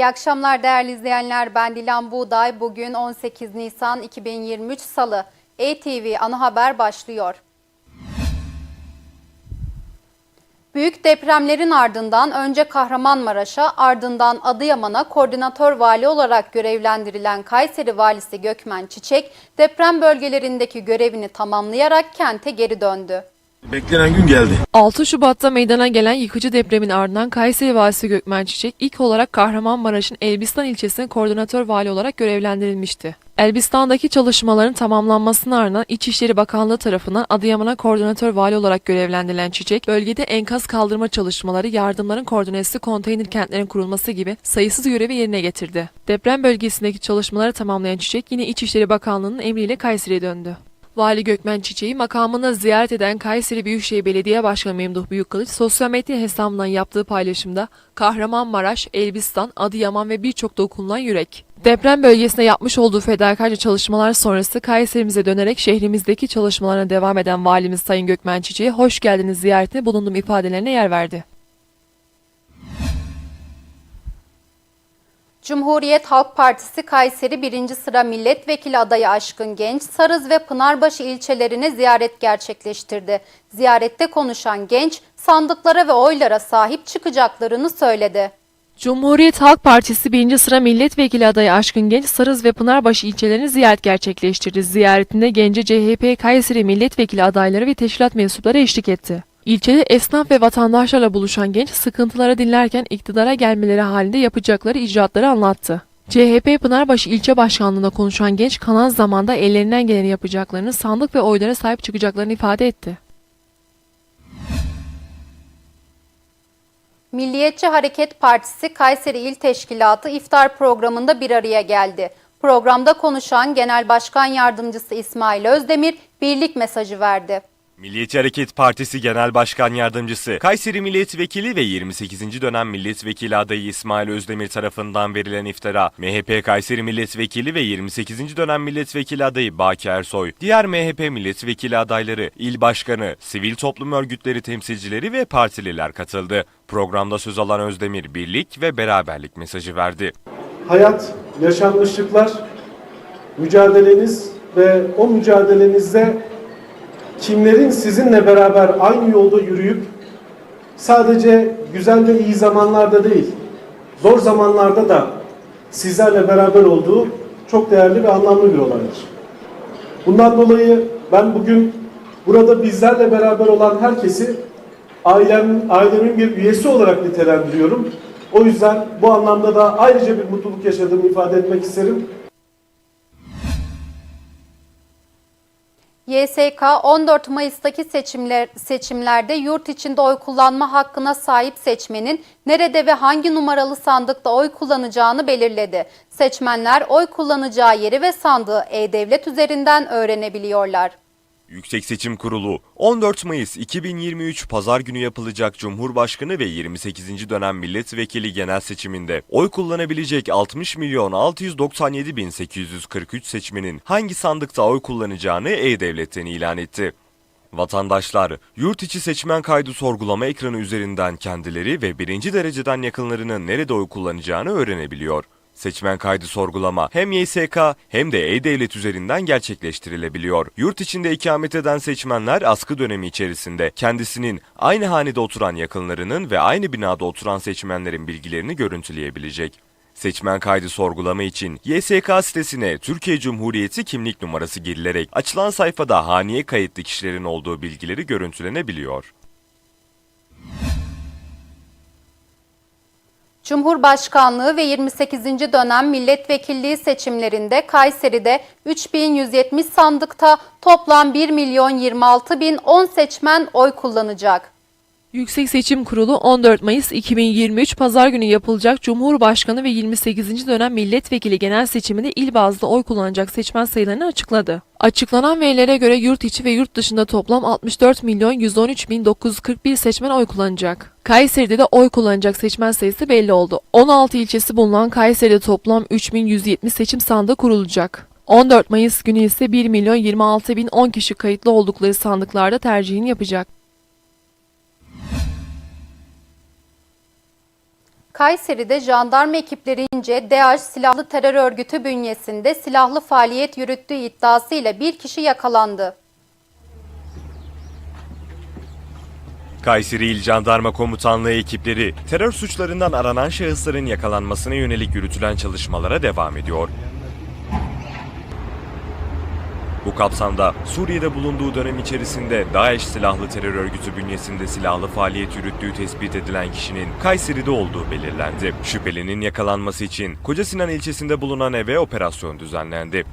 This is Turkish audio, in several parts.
İyi akşamlar değerli izleyenler. Ben Dilan Buğday. Bugün 18 Nisan 2023 Salı. ETV Ana Haber başlıyor. Büyük depremlerin ardından önce Kahramanmaraş'a ardından Adıyaman'a koordinatör vali olarak görevlendirilen Kayseri valisi Gökmen Çiçek deprem bölgelerindeki görevini tamamlayarak kente geri döndü. Beklenen gün geldi. 6 Şubat'ta meydana gelen yıkıcı depremin ardından Kayseri Valisi Gökmen Çiçek ilk olarak Kahramanmaraş'ın Elbistan ilçesine koordinatör vali olarak görevlendirilmişti. Elbistan'daki çalışmaların tamamlanmasının ardından İçişleri Bakanlığı tarafından Adıyaman'a koordinatör vali olarak görevlendirilen Çiçek, bölgede enkaz kaldırma çalışmaları, yardımların koordinesi, konteyner kentlerin kurulması gibi sayısız görevi yerine getirdi. Deprem bölgesindeki çalışmaları tamamlayan Çiçek yine İçişleri Bakanlığı'nın emriyle Kayseri'ye döndü. Vali Gökmen Çiçek'i makamında ziyaret eden Kayseri Büyükşehir Belediye Başkanı Memduh Büyükkılıç sosyal medya hesabından yaptığı paylaşımda Kahramanmaraş, Elbistan, Adıyaman ve birçok dokunulan yürek. Deprem bölgesinde yapmış olduğu fedakarca çalışmalar sonrası Kayserimize dönerek şehrimizdeki çalışmalarına devam eden Valimiz Sayın Gökmen Çiçek'e hoş geldiniz ziyaretine bulunduğum ifadelerine yer verdi. Cumhuriyet Halk Partisi Kayseri 1. sıra milletvekili adayı Aşkın Genç, Sarız ve Pınarbaşı ilçelerine ziyaret gerçekleştirdi. Ziyarette konuşan Genç, sandıklara ve oylara sahip çıkacaklarını söyledi. Cumhuriyet Halk Partisi 1. sıra milletvekili adayı Aşkın Genç, Sarız ve Pınarbaşı ilçelerini ziyaret gerçekleştirdi. Ziyaretinde Gence CHP Kayseri milletvekili adayları ve teşkilat mensupları eşlik etti. İlçede esnaf ve vatandaşlarla buluşan genç sıkıntıları dinlerken iktidara gelmeleri halinde yapacakları icraatları anlattı. CHP Pınarbaşı ilçe başkanlığında konuşan genç kalan zamanda ellerinden geleni yapacaklarını, sandık ve oylara sahip çıkacaklarını ifade etti. Milliyetçi Hareket Partisi Kayseri İl Teşkilatı iftar programında bir araya geldi. Programda konuşan Genel Başkan Yardımcısı İsmail Özdemir birlik mesajı verdi. Milliyetçi Hareket Partisi Genel Başkan Yardımcısı, Kayseri Milletvekili ve 28. dönem Milletvekili adayı İsmail Özdemir tarafından verilen iftira, MHP Kayseri Milletvekili ve 28. dönem Milletvekili adayı Baki Ersoy, diğer MHP Milletvekili adayları, il başkanı, sivil toplum örgütleri temsilcileri ve partililer katıldı. Programda söz alan Özdemir, birlik ve beraberlik mesajı verdi. hayat, yaşanmışlıklar, mücadeleniz ve o mücadelenizde kimlerin sizinle beraber aynı yolda yürüyüp sadece güzel ve iyi zamanlarda değil, zor zamanlarda da sizlerle beraber olduğu çok değerli ve anlamlı bir olaydır. Bundan dolayı ben bugün burada bizlerle beraber olan herkesi ailem, ailemin bir üyesi olarak nitelendiriyorum. O yüzden bu anlamda da ayrıca bir mutluluk yaşadığımı ifade etmek isterim. YSK 14 Mayıs'taki seçimler, seçimlerde yurt içinde oy kullanma hakkına sahip seçmenin nerede ve hangi numaralı sandıkta oy kullanacağını belirledi. Seçmenler oy kullanacağı yeri ve sandığı E-Devlet üzerinden öğrenebiliyorlar. Yüksek Seçim Kurulu 14 Mayıs 2023 Pazar günü yapılacak Cumhurbaşkanı ve 28. dönem milletvekili genel seçiminde oy kullanabilecek 60 milyon 697 bin 843 seçmenin hangi sandıkta oy kullanacağını E-Devlet'ten ilan etti. Vatandaşlar, yurt içi seçmen kaydı sorgulama ekranı üzerinden kendileri ve birinci dereceden yakınlarının nerede oy kullanacağını öğrenebiliyor. Seçmen kaydı sorgulama hem YSK hem de E-Devlet üzerinden gerçekleştirilebiliyor. Yurt içinde ikamet eden seçmenler askı dönemi içerisinde kendisinin aynı hanede oturan yakınlarının ve aynı binada oturan seçmenlerin bilgilerini görüntüleyebilecek. Seçmen kaydı sorgulama için YSK sitesine Türkiye Cumhuriyeti kimlik numarası girilerek açılan sayfada haneye kayıtlı kişilerin olduğu bilgileri görüntülenebiliyor. Cumhurbaşkanlığı ve 28. dönem milletvekilliği seçimlerinde Kayseri'de 3170 sandıkta toplam 1 milyon 26 bin 10 seçmen oy kullanacak. Yüksek Seçim Kurulu 14 Mayıs 2023 Pazar günü yapılacak Cumhurbaşkanı ve 28. dönem milletvekili genel seçiminde il bazlı oy kullanacak seçmen sayılarını açıkladı. Açıklanan verilere göre yurt içi ve yurt dışında toplam 64 milyon 113 bin 941 seçmen oy kullanacak. Kayseri'de de oy kullanacak seçmen sayısı belli oldu. 16 ilçesi bulunan Kayseri'de toplam 3170 seçim sandığı kurulacak. 14 Mayıs günü ise 1 milyon 26 bin 10 kişi kayıtlı oldukları sandıklarda tercihini yapacak. Kayseri'de jandarma ekiplerince DAEŞ silahlı terör örgütü bünyesinde silahlı faaliyet yürüttüğü iddiasıyla bir kişi yakalandı. Kayseri İl Jandarma Komutanlığı ekipleri terör suçlarından aranan şahısların yakalanmasına yönelik yürütülen çalışmalara devam ediyor. Bu kapsamda Suriye'de bulunduğu dönem içerisinde DAEŞ silahlı terör örgütü bünyesinde silahlı faaliyet yürüttüğü tespit edilen kişinin Kayseri'de olduğu belirlendi. Şüphelinin yakalanması için Kocasinan ilçesinde bulunan eve operasyon düzenlendi.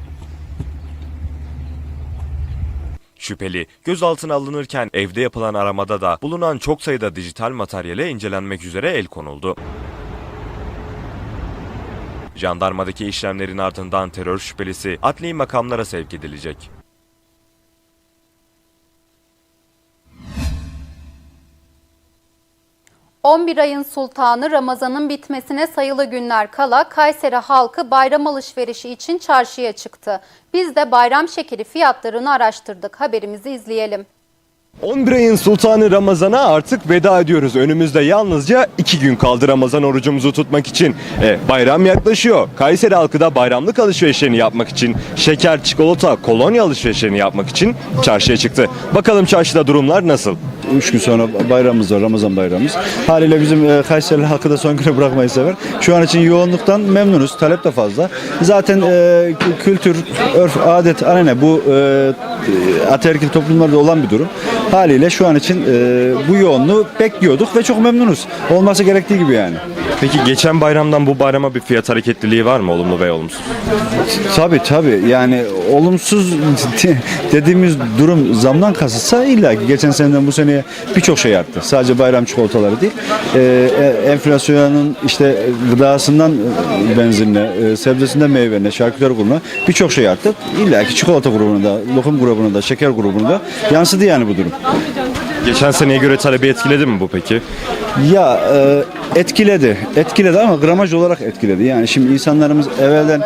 Şüpheli gözaltına alınırken evde yapılan aramada da bulunan çok sayıda dijital materyale incelenmek üzere el konuldu. Jandarmadaki işlemlerin ardından terör şüphelisi adli makamlara sevk edilecek. ...11 ayın sultanı Ramazan'ın bitmesine sayılı günler kala Kayseri halkı bayram alışverişi için çarşıya çıktı. Biz de bayram şekeri fiyatlarını araştırdık. Haberimizi izleyelim. 11 ayın sultanı Ramazan'a artık veda ediyoruz. Önümüzde yalnızca 2 gün kaldı Ramazan orucumuzu tutmak için. E, bayram yaklaşıyor. Kayseri halkı da bayramlık alışverişlerini yapmak için, şeker, çikolata, kolonya alışverişlerini yapmak için çarşıya çıktı. Bakalım çarşıda durumlar nasıl? 3 gün sonra bayramımız var, Ramazan bayramımız. Haliyle bizim e, Kayseri halkı da son güne bırakmayı sever. Şu an için yoğunluktan memnunuz, talep de fazla. Zaten e, kü- kültür, örf, adet, anane bu e, ataerkil toplumlarda olan bir durum. Haliyle şu an için e, bu yoğunluğu bekliyorduk ve çok memnunuz. Olması gerektiği gibi yani. Peki geçen bayramdan bu bayrama bir fiyat hareketliliği var mı olumlu veya olumsuz? Tabii tabii yani olumsuz dediğimiz durum zamdan kasıtsa illa ki geçen seneden bu seneye birçok şey arttı. Sadece bayram çikolataları değil. Ee, e, enflasyonun işte gıdasından e, benzinine, e, sebzesinden meyveline, şarküteri grubuna birçok şey arttı. İlla ki çikolata grubunda, lokum grubunda, şeker grubunda yansıdı yani bu durum. Geçen seneye göre talebi etkiledi mi bu peki? Ya e, etkiledi. Etkiledi ama gramaj olarak etkiledi. Yani şimdi insanlarımız evvelden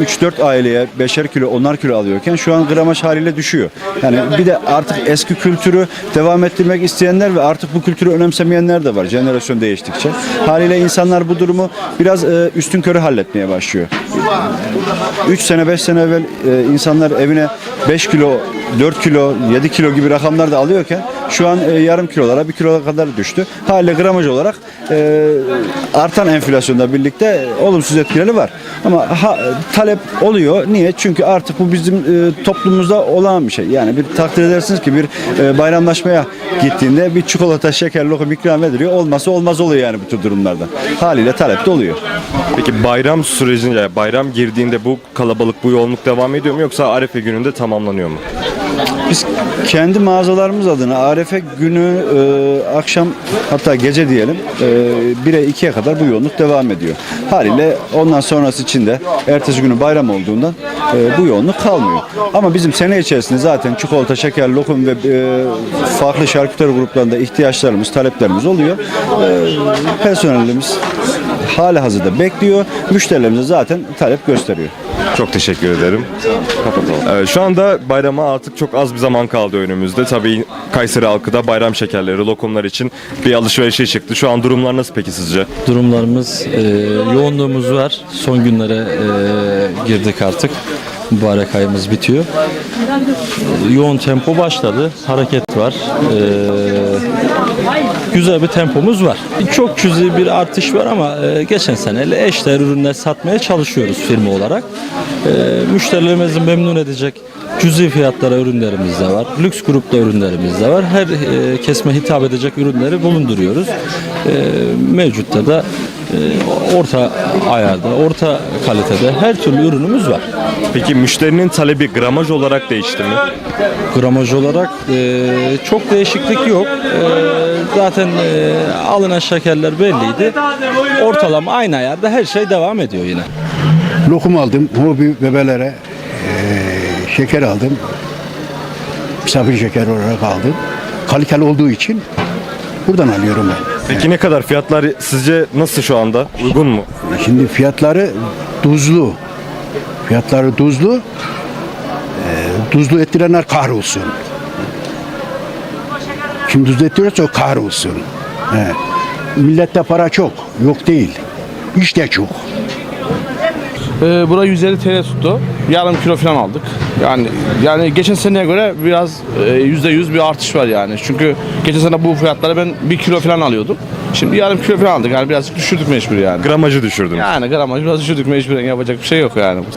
e, 3-4 aileye 5'er kilo 10'ar kilo alıyorken şu an gramaj haliyle düşüyor. Yani bir de artık eski kültürü devam ettirmek isteyenler ve artık bu kültürü önemsemeyenler de var jenerasyon değiştikçe. Haliyle insanlar bu durumu biraz e, üstün körü halletmeye başlıyor. 3 sene 5 sene evvel e, insanlar evine 5 kilo 4 kilo 7 kilo gibi rakamlar da alıyorken şu an e, yarım kilolara 1 kiloya kadar düştü. Haliyle gramaj olarak e, artan enflasyonla birlikte olumsuz etkileri var. Ama ha, talep oluyor. Niye? Çünkü artık bu bizim e, toplumumuzda olan bir şey. Yani bir takdir edersiniz ki bir e, bayramlaşmaya gittiğinde bir çikolata, şeker, lokum ikram ediliyor. Olmazsa olmaz oluyor yani bu tür durumlarda. Haliyle talep de oluyor. Peki bayram sürecinde, bayram girdiğinde bu kalabalık, bu yoğunluk devam ediyor mu yoksa Arefe gününde tamamlanıyor mu? Biz kendi mağazalarımız adına Arefe günü e, akşam hatta gece diyelim e, 1'e 2'ye kadar bu yoğunluk devam ediyor. Haliyle ondan sonrası için de ertesi günü bayram olduğundan e, bu yoğunluk kalmıyor. Ama bizim sene içerisinde zaten çikolata, şeker, lokum ve e, farklı şarküteri gruplarında ihtiyaçlarımız, taleplerimiz oluyor. E, personelimiz hali hazırda bekliyor. Müşterilerimiz de zaten talep gösteriyor. Çok teşekkür ederim. Kapatalım. Ee, şu anda bayrama artık çok az bir zaman kaldı önümüzde. Tabii Kayseri halkı da bayram şekerleri, lokumlar için bir alışverişe çıktı. Şu an durumlar nasıl peki sizce? durumlarımız, e, yoğunluğumuz var. Son günlere e, girdik artık. Mübarek ayımız bitiyor. Yoğun tempo başladı. Hareket var. E, güzel bir tempomuz var. Çok cüzi bir artış var ama e, geçen seneyle eşdeğer ürünler satmaya çalışıyoruz firma olarak. E, müşterilerimizi memnun edecek cüzi fiyatlara ürünlerimiz de var. Lüks grupta ürünlerimiz de var. Her e, kesme hitap edecek ürünleri bulunduruyoruz. E, mevcutta da orta ayarda, orta kalitede her türlü ürünümüz var. Peki müşterinin talebi gramaj olarak değişti mi? Gramaj olarak e, çok değişiklik yok. E, zaten e, alınan şekerler belliydi. Ortalama aynı ayarda her şey devam ediyor yine. Lokum aldım hobi bebelere. eee, şeker aldım. Misafir şeker olarak aldım. Kaliteli olduğu için buradan alıyorum ben. Peki ne kadar fiyatlar sizce nasıl şu anda? Uygun mu? Şimdi fiyatları tuzlu. Fiyatları tuzlu. Eee, tuzlu ettirenler kahrolsun. Kim tuzlu ettiriyorsa o kahrolsun. He. Millette para çok. Yok değil. İş de çok. Ee, bura 150 TL tuttu. Yarım kilo falan aldık. Yani yani geçen seneye göre biraz e, yüzde yüz bir artış var yani. Çünkü geçen sene bu fiyatlara ben bir kilo falan alıyordum. Şimdi yarım kilo falan aldık. Yani birazcık düşürdük mecbur yani. Gramajı düşürdünüz. Yani gramaj biraz düşürdük mecburen yapacak bir şey yok yani.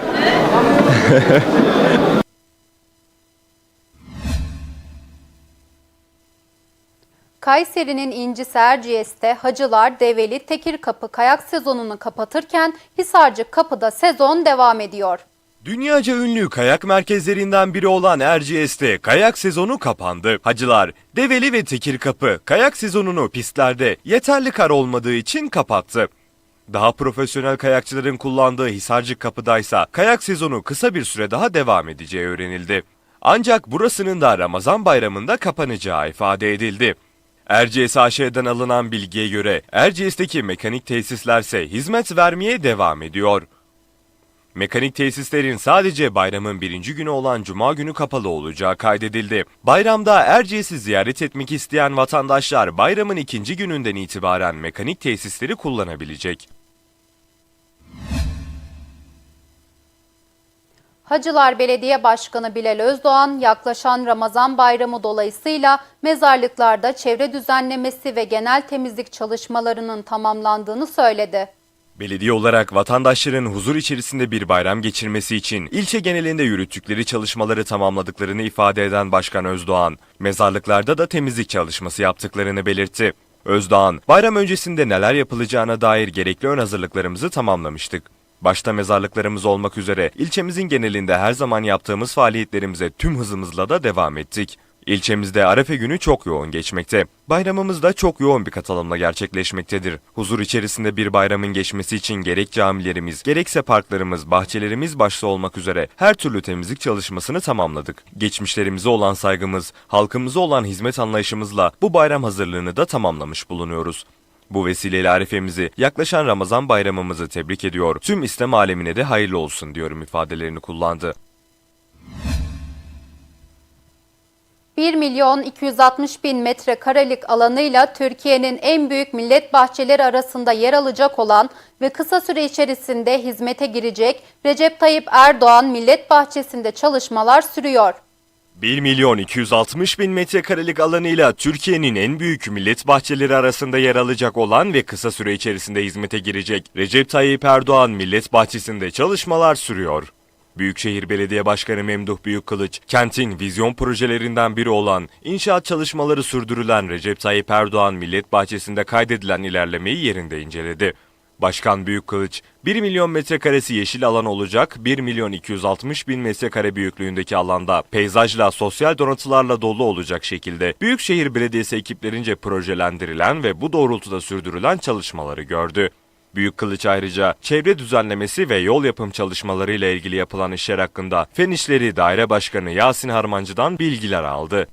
Kayseri'nin İncisi Erciyes'te Hacılar, Develi, Tekirkapı kayak sezonunu kapatırken Hisarcık Kapı'da sezon devam ediyor. Dünyaca ünlü kayak merkezlerinden biri olan Erciyes'te kayak sezonu kapandı. Hacılar, Develi ve Tekirkapı kayak sezonunu pistlerde yeterli kar olmadığı için kapattı. Daha profesyonel kayakçıların kullandığı Hisarcık Kapı'daysa kayak sezonu kısa bir süre daha devam edeceği öğrenildi. Ancak burasının da Ramazan bayramında kapanacağı ifade edildi. Erciyes AŞ'den alınan bilgiye göre Erciyes'teki mekanik tesislerse hizmet vermeye devam ediyor. Mekanik tesislerin sadece bayramın birinci günü olan Cuma günü kapalı olacağı kaydedildi. Bayramda Erciyes'i ziyaret etmek isteyen vatandaşlar bayramın ikinci gününden itibaren mekanik tesisleri kullanabilecek. Hacılar Belediye Başkanı Bilal Özdoğan yaklaşan Ramazan bayramı dolayısıyla mezarlıklarda çevre düzenlemesi ve genel temizlik çalışmalarının tamamlandığını söyledi. Belediye olarak vatandaşların huzur içerisinde bir bayram geçirmesi için ilçe genelinde yürüttükleri çalışmaları tamamladıklarını ifade eden Başkan Özdoğan, mezarlıklarda da temizlik çalışması yaptıklarını belirtti. Özdoğan, bayram öncesinde neler yapılacağına dair gerekli ön hazırlıklarımızı tamamlamıştık. Başta mezarlıklarımız olmak üzere ilçemizin genelinde her zaman yaptığımız faaliyetlerimize tüm hızımızla da devam ettik. İlçemizde Arefe günü çok yoğun geçmekte. Bayramımız da çok yoğun bir katılımla gerçekleşmektedir. Huzur içerisinde bir bayramın geçmesi için gerek camilerimiz, gerekse parklarımız, bahçelerimiz başta olmak üzere her türlü temizlik çalışmasını tamamladık. Geçmişlerimize olan saygımız, halkımıza olan hizmet anlayışımızla bu bayram hazırlığını da tamamlamış bulunuyoruz. Bu vesileyle Arifemizi, yaklaşan Ramazan bayramımızı tebrik ediyor. Tüm İslam alemine de hayırlı olsun diyorum ifadelerini kullandı. 1 milyon 260 bin metrekarelik alanıyla Türkiye'nin en büyük millet bahçeleri arasında yer alacak olan ve kısa süre içerisinde hizmete girecek Recep Tayyip Erdoğan Millet Bahçesi'nde çalışmalar sürüyor. 1 milyon 260 bin metrekarelik alanıyla Türkiye'nin en büyük millet bahçeleri arasında yer alacak olan ve kısa süre içerisinde hizmete girecek Recep Tayyip Erdoğan Millet Bahçesi'nde çalışmalar sürüyor. Büyükşehir Belediye Başkanı Memduh Büyükkılıç, kentin vizyon projelerinden biri olan inşaat çalışmaları sürdürülen Recep Tayyip Erdoğan Millet Bahçesi'nde kaydedilen ilerlemeyi yerinde inceledi. Başkan Büyükkılıç, 1 milyon metrekaresi yeşil alan olacak, 1 milyon 260 bin metrekare büyüklüğündeki alanda peyzajla, sosyal donatılarla dolu olacak şekilde Büyükşehir Belediyesi ekiplerince projelendirilen ve bu doğrultuda sürdürülen çalışmaları gördü. Büyük Kılıç ayrıca çevre düzenlemesi ve yol yapım çalışmalarıyla ilgili yapılan işler hakkında Fen İşleri Daire Başkanı Yasin Harmancı'dan bilgiler aldı.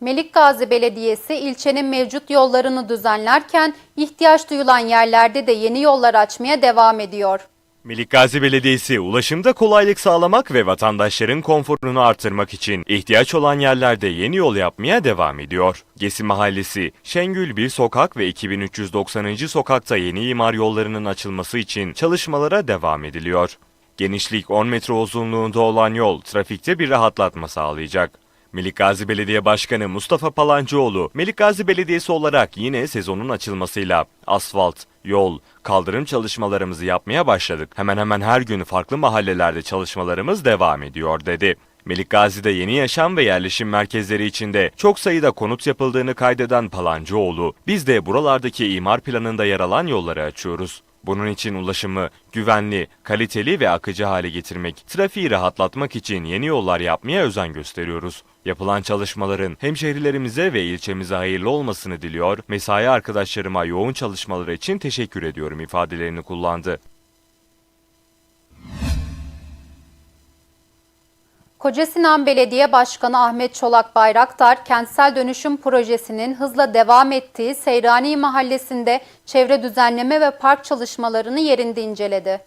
Melikgazi Belediyesi ilçenin mevcut yollarını düzenlerken ihtiyaç duyulan yerlerde de yeni yollar açmaya devam ediyor. Melikgazi Belediyesi ulaşımda kolaylık sağlamak ve vatandaşların konforunu artırmak için ihtiyaç olan yerlerde yeni yol yapmaya devam ediyor. Gesi Mahallesi, Şengül 1 Sokak ve 2390. Sokakta yeni imar yollarının açılması için çalışmalara devam ediliyor. Genişlik 10 metre uzunluğunda olan yol trafikte bir rahatlatma sağlayacak. Melikgazi Belediye Başkanı Mustafa Palancıoğlu, Melikgazi Belediyesi olarak yine sezonun açılmasıyla asfalt, yol, kaldırım çalışmalarımızı yapmaya başladık. Hemen hemen her gün farklı mahallelerde çalışmalarımız devam ediyor dedi. Melikgazi'de yeni yaşam ve yerleşim merkezleri içinde çok sayıda konut yapıldığını kaydeden Palancıoğlu, biz de buralardaki imar planında yer alan yolları açıyoruz. Bunun için ulaşımı güvenli, kaliteli ve akıcı hale getirmek, trafiği rahatlatmak için yeni yollar yapmaya özen gösteriyoruz. Yapılan çalışmaların hemşehrilerimize ve ilçemize hayırlı olmasını diliyor, mesai arkadaşlarıma yoğun çalışmaları için teşekkür ediyorum ifadelerini kullandı. Kocasinan Belediye Başkanı Ahmet Çolak Bayraktar, kentsel dönüşüm projesinin hızla devam ettiği Seyrani Mahallesi'nde çevre düzenleme ve park çalışmalarını yerinde inceledi.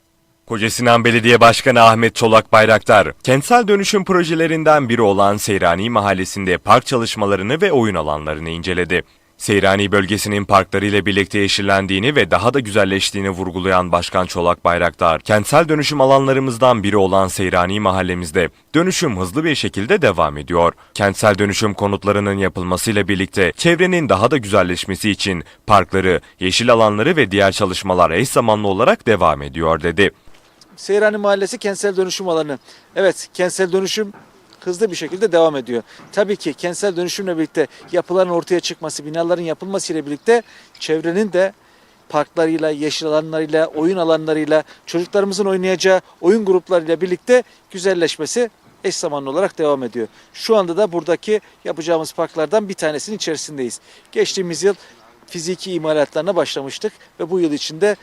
Kocasinan Belediye Başkanı Ahmet Çolak Bayraktar, kentsel dönüşüm projelerinden biri olan Seyrani Mahallesi'nde park çalışmalarını ve oyun alanlarını inceledi. Seyrani bölgesinin parklarıyla birlikte yeşillendiğini ve daha da güzelleştiğini vurgulayan Başkan Çolak Bayraktar, kentsel dönüşüm alanlarımızdan biri olan Seyrani mahallemizde dönüşüm hızlı bir şekilde devam ediyor. Kentsel dönüşüm konutlarının yapılmasıyla birlikte çevrenin daha da güzelleşmesi için parkları, yeşil alanları ve diğer çalışmalar eş zamanlı olarak devam ediyor dedi. Seyrani Mahallesi kentsel dönüşüm alanı. Evet kentsel dönüşüm hızlı bir şekilde devam ediyor. Tabii ki kentsel dönüşümle birlikte yapıların ortaya çıkması, binaların yapılması ile birlikte çevrenin de parklarıyla, yeşil alanlarıyla, oyun alanlarıyla, çocuklarımızın oynayacağı oyun gruplarıyla birlikte güzelleşmesi eş zamanlı olarak devam ediyor. Şu anda da buradaki yapacağımız parklardan bir tanesinin içerisindeyiz. Geçtiğimiz yıl fiziki imalatlarına başlamıştık ve bu yıl içinde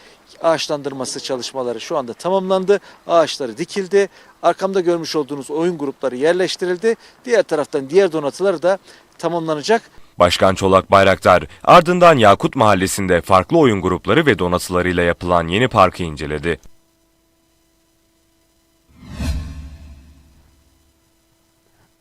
ağaçlandırması çalışmaları şu anda tamamlandı. Ağaçları dikildi. Arkamda görmüş olduğunuz oyun grupları yerleştirildi. Diğer taraftan diğer donatılar da tamamlanacak. Başkan Çolak Bayraktar ardından Yakut Mahallesi'nde farklı oyun grupları ve donatılarıyla yapılan yeni parkı inceledi.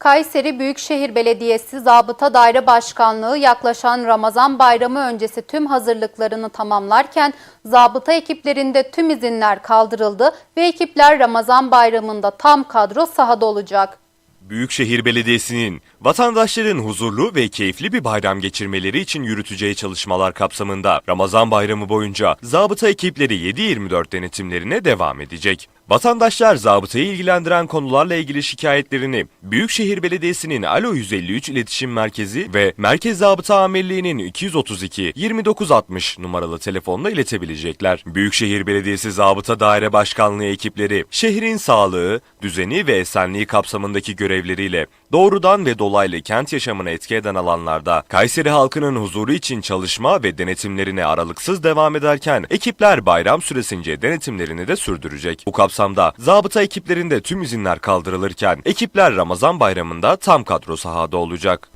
Kayseri Büyükşehir Belediyesi Zabıta Daire Başkanlığı yaklaşan Ramazan Bayramı öncesi tüm hazırlıklarını tamamlarken zabıta ekiplerinde tüm izinler kaldırıldı ve ekipler Ramazan Bayramı'nda tam kadro sahada olacak. Büyükşehir Belediyesi'nin vatandaşların huzurlu ve keyifli bir bayram geçirmeleri için yürüteceği çalışmalar kapsamında Ramazan Bayramı boyunca zabıta ekipleri 7-24 denetimlerine devam edecek. Vatandaşlar zabıtayı ilgilendiren konularla ilgili şikayetlerini Büyükşehir Belediyesi'nin Alo 153 İletişim Merkezi ve Merkez Zabıta Amirliği'nin 232 2960 numaralı telefonla iletebilecekler. Büyükşehir Belediyesi Zabıta Daire Başkanlığı ekipleri şehrin sağlığı, düzeni ve esenliği kapsamındaki görevleriyle doğrudan ve dolaylı kent yaşamını etki eden alanlarda Kayseri halkının huzuru için çalışma ve denetimlerine aralıksız devam ederken ekipler bayram süresince denetimlerini de sürdürecek. Bu kapsamda zabıta ekiplerinde tüm izinler kaldırılırken ekipler Ramazan bayramında tam kadro sahada olacak.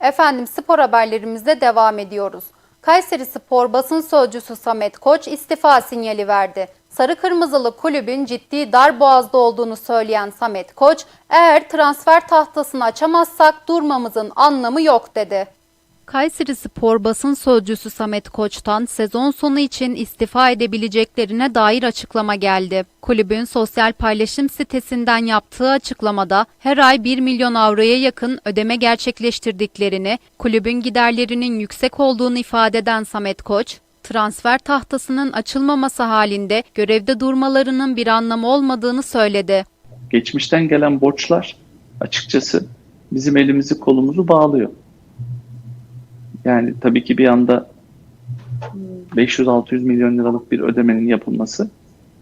Efendim spor haberlerimizde devam ediyoruz. Kayseri Spor basın sözcüsü Samet Koç istifa sinyali verdi. Sarı Kırmızılı kulübün ciddi dar boğazda olduğunu söyleyen Samet Koç, eğer transfer tahtasını açamazsak durmamızın anlamı yok dedi. Kayseri Spor basın sözcüsü Samet Koç'tan sezon sonu için istifa edebileceklerine dair açıklama geldi. Kulübün sosyal paylaşım sitesinden yaptığı açıklamada her ay 1 milyon avroya yakın ödeme gerçekleştirdiklerini, kulübün giderlerinin yüksek olduğunu ifade eden Samet Koç, transfer tahtasının açılmaması halinde görevde durmalarının bir anlamı olmadığını söyledi. geçmişten gelen borçlar açıkçası bizim elimizi kolumuzu bağlıyor. Yani tabii ki bir anda 500-600 milyon liralık bir ödemenin yapılması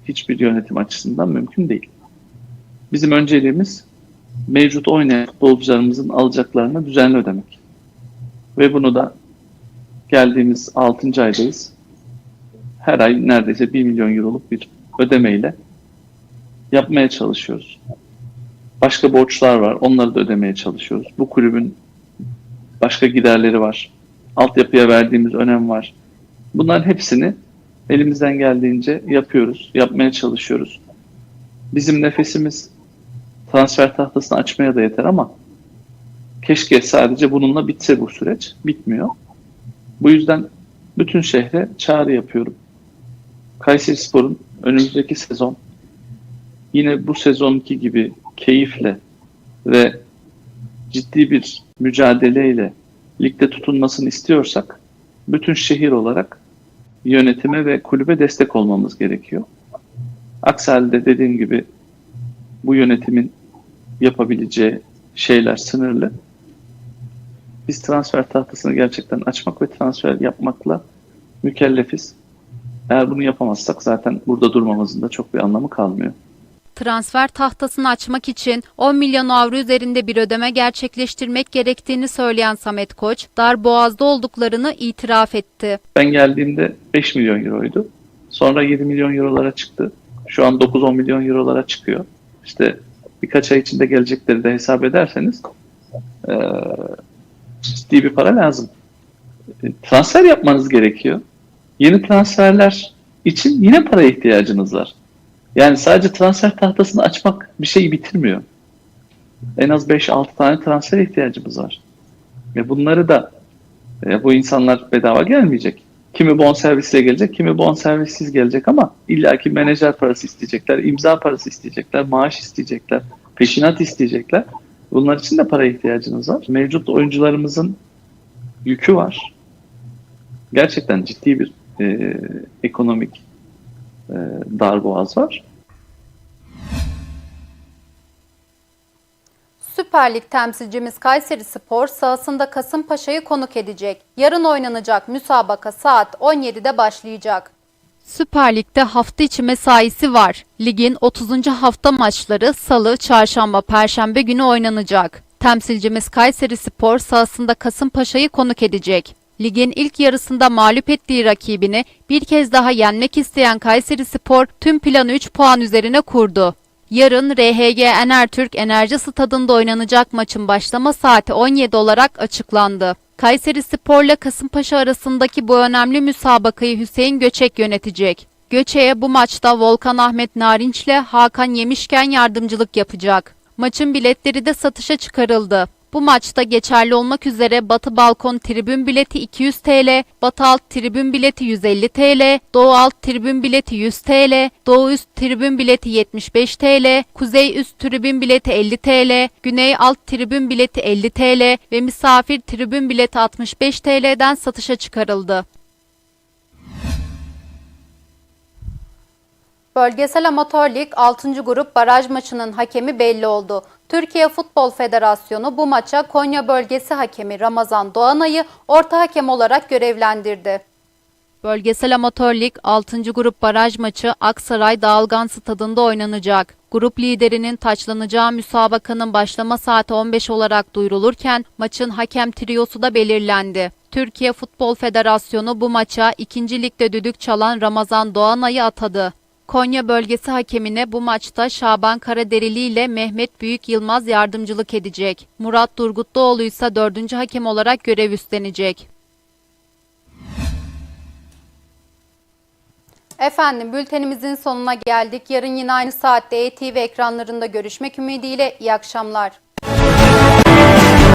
hiçbir yönetim açısından mümkün değil. Bizim önceliğimiz mevcut oynayan futbolcularımızın alacaklarını düzenli ödemek. Ve bunu da geldiğimiz 6. aydayız. Her ay neredeyse 1 milyon euroluk bir ödemeyle yapmaya çalışıyoruz. Başka borçlar var. Onları da ödemeye çalışıyoruz. Bu kulübün başka giderleri var. Altyapıya verdiğimiz önem var. Bunların hepsini elimizden geldiğince yapıyoruz. Yapmaya çalışıyoruz. Bizim nefesimiz transfer tahtasını açmaya da yeter ama keşke sadece bununla bitse bu süreç. Bitmiyor. Bu yüzden bütün şehre çağrı yapıyorum. Kayseri Spor'un önümüzdeki sezon yine bu sezonki gibi keyifle ve ciddi bir mücadeleyle ligde tutunmasını istiyorsak bütün şehir olarak yönetime ve kulübe destek olmamız gerekiyor. Aksi halde dediğim gibi bu yönetimin yapabileceği şeyler sınırlı. Biz transfer tahtasını gerçekten açmak ve transfer yapmakla mükellefiz. Eğer bunu yapamazsak zaten burada durmamızın da çok bir anlamı kalmıyor. Transfer tahtasını açmak için 10 milyon avro üzerinde bir ödeme gerçekleştirmek gerektiğini söyleyen Samet Koç, dar boğazda olduklarını itiraf etti. Ben geldiğimde 5 milyon euroydu. Sonra 7 milyon eurolara çıktı. Şu an 9-10 milyon eurolara çıkıyor. İşte birkaç ay içinde gelecekleri de hesap ederseniz eee, ciddi bir para lazım. E, Transfer yapmanız gerekiyor. Yeni transferler için yine paraya ihtiyacınız var. Yani sadece transfer tahtasını açmak bir şeyi bitirmiyor. en az 5-6 tane transfer ihtiyacımız var. Ve bunları da e, bu insanlar bedava gelmeyecek. Kimi bonservisle gelecek, kimi bonservissiz gelecek ama illaki menajer parası isteyecekler, imza parası isteyecekler, maaş isteyecekler, peşinat isteyecekler. Bunlar için de para ihtiyacınız var. Mevcut oyuncularımızın yükü var. Gerçekten ciddi bir e, ekonomik e, darboğaz var. Süper Lig temsilcimiz Kayseri Spor sahasında Kasımpaşa'yı konuk edecek. Yarın oynanacak müsabaka saat 17'de başlayacak. Süper Lig'de hafta içi mesaisi var. Ligin 30. hafta maçları salı, çarşamba, perşembe günü oynanacak. Temsilcimiz Kayseri Spor sahasında Kasımpaşa'yı konuk edecek. Ligin ilk yarısında mağlup ettiği rakibini bir kez daha yenmek isteyen Kayseri Spor tüm planı 3 puan üzerine kurdu. Yarın RHG Enertürk Enerji Stadında oynanacak maçın başlama saati 17 olarak açıklandı. Kayseri Spor ile Kasımpaşa arasındaki bu önemli müsabakayı Hüseyin Göçek yönetecek. Göçek'e bu maçta Volkan Ahmet Narinç ile Hakan Yemişken yardımcılık yapacak. Maçın biletleri de satışa çıkarıldı. Bu maçta geçerli olmak üzere Batı Balkon tribün bileti 200 TL, Batı Alt tribün bileti 150 TL, Doğu Alt tribün bileti 100 TL, Doğu Üst tribün bileti 75 TL, Kuzey Üst tribün bileti 50 TL, Güney Alt tribün bileti 50 TL ve misafir tribün bileti 65 TL'den satışa çıkarıldı. Bölgesel Amatör Lig 6. grup baraj maçının hakemi belli oldu. Türkiye Futbol Federasyonu bu maça Konya bölgesi hakemi Ramazan Doğanay'ı orta hakem olarak görevlendirdi. Bölgesel Amatör Lig 6. grup baraj maçı Aksaray Dağılgan Stadında oynanacak. Grup liderinin taçlanacağı müsabakanın başlama saati 15 olarak duyurulurken maçın hakem triyosu da belirlendi. Türkiye Futbol Federasyonu bu maça 2. ligde düdük çalan Ramazan Doğanay'ı atadı. Konya bölgesi hakemine bu maçta Şaban Karaderili ile Mehmet Büyük Yılmaz yardımcılık edecek. Murat Durgutluoğlu ise dördüncü hakem olarak görev üstlenecek. Efendim bültenimizin sonuna geldik. Yarın yine aynı saatte ETV ekranlarında görüşmek ümidiyle iyi akşamlar.